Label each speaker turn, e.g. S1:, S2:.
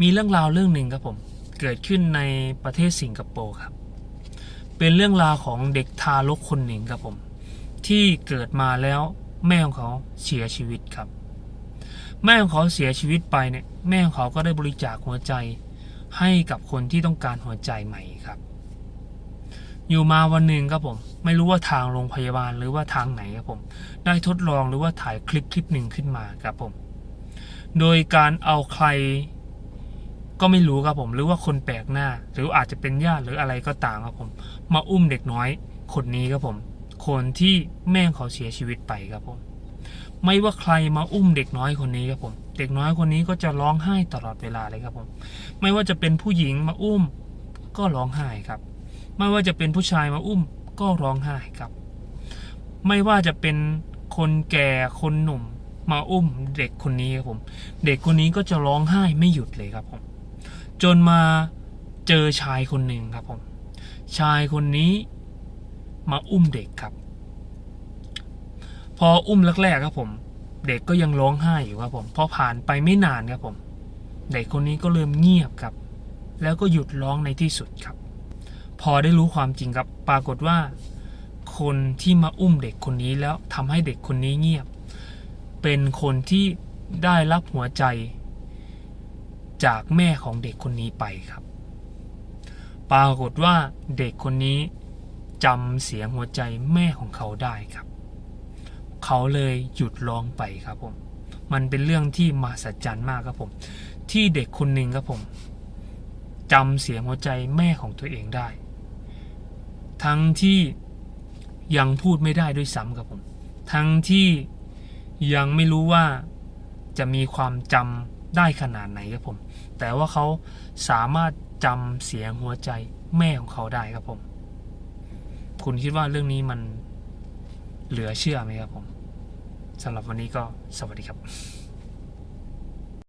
S1: มีเรื่องราวเรื่องหนึ่งครับผม เกิดขึ้นในประเทศสิงคโปร์ครับ เป็นเรื่องราวของเด็กทารกคนหนึ่งครับผม ที่เกิดมาแล้วแม่ของเขาเสียชีวิตครับ แม่ของเขาเสียชีวิตไปเนี่ยแม่ของเขาก็ได้บริจาคหัวใจ ให้กับคนที่ต้องการหัวใจใหม่ครับ อยู่มาวันหนึ่งครับผม ไม่รู้ว่าทางโรงพยาบาลหรือว่าทางไหนครับผม ได้ทดลองหรือว่าถ่ายคลิปคลิปหนึ่งขึ้นมาครับผม โดยการเอาใคร ก็ไม่รู้ครับผมหรือว่าคนแปลกหน้า หรืออาจจะเป็นญาติหรืออะไรก็ตามครับผม มาอุ้มเด็กน้อยคนนี้ครับผม คนที่แม่งเขาเสียชีวิตไปครับผม ไม่ว่าใครมาอุ้มเด็กน้อยคนนี้ครับผม เด็กน้อยคนนี้ก็จะร้องไห้ตลอดเวลาเลยครับผม ไม่ว่าจะเป็นผู้หญิงมาอุ้ม ก็ร้องไห้ครับ ไม่ว่าจะเป็นผู้ชายมาอุ้ม ก็ร้องไห้ครับ ไม่ว่าจะเป็นคนแก่คนหนุ่ม มาอุ้มเด็กคนนี้ครับผม เด็กคนนี้ก็จะร้องไห้ไม่หยุดเลยครับผม จนมาเจอชายคนหนึ่งครับผม ชายคนนี้มาอุ้มเด็กครับ พออุ้มแรกๆครับผม เด็กก็ยังร้องไห้อยู่ครับผม พอผ่านไปไม่นานครับผม เด็กคนนี้ก็เริ่มเงียบครับ แล้วก็หยุดร้องในที่สุดครับ พอได้รู้ความจริงครับ ปรากฏว่า คนที่มาอุ้มเด็กคนนี้แล้วทำให้เด็กคนนี้เงียบ เป็นคนที่ได้รับหัวใจ จากแม่ของเด็กคนนี้ไปครับ ปรากฏว่าเด็กคนนี้จำเสียงหัวใจแม่ของเขาได้ครับ เขาเลยหยุดร้องไปครับผม มันเป็นเรื่องที่มหัศจรรย์มากครับผม ที่เด็กคนหนึ่งครับผมจำเสียงหัวใจแม่ของตัวเองได้ ทั้งที่ยังพูดไม่ได้ด้วยซ้ำครับผม ทั้งที่ยังไม่รู้ว่าจะมีความจำ ได้ขนาดไหนครับผม แต่ว่าเขาสามารถจำเสียงหัวใจแม่ของเขาได้ครับผม คุณคิดว่าเรื่องนี้มันเหลือเชื่อไหมครับผมสำหรับวันนี้ก็สวัสดีครับ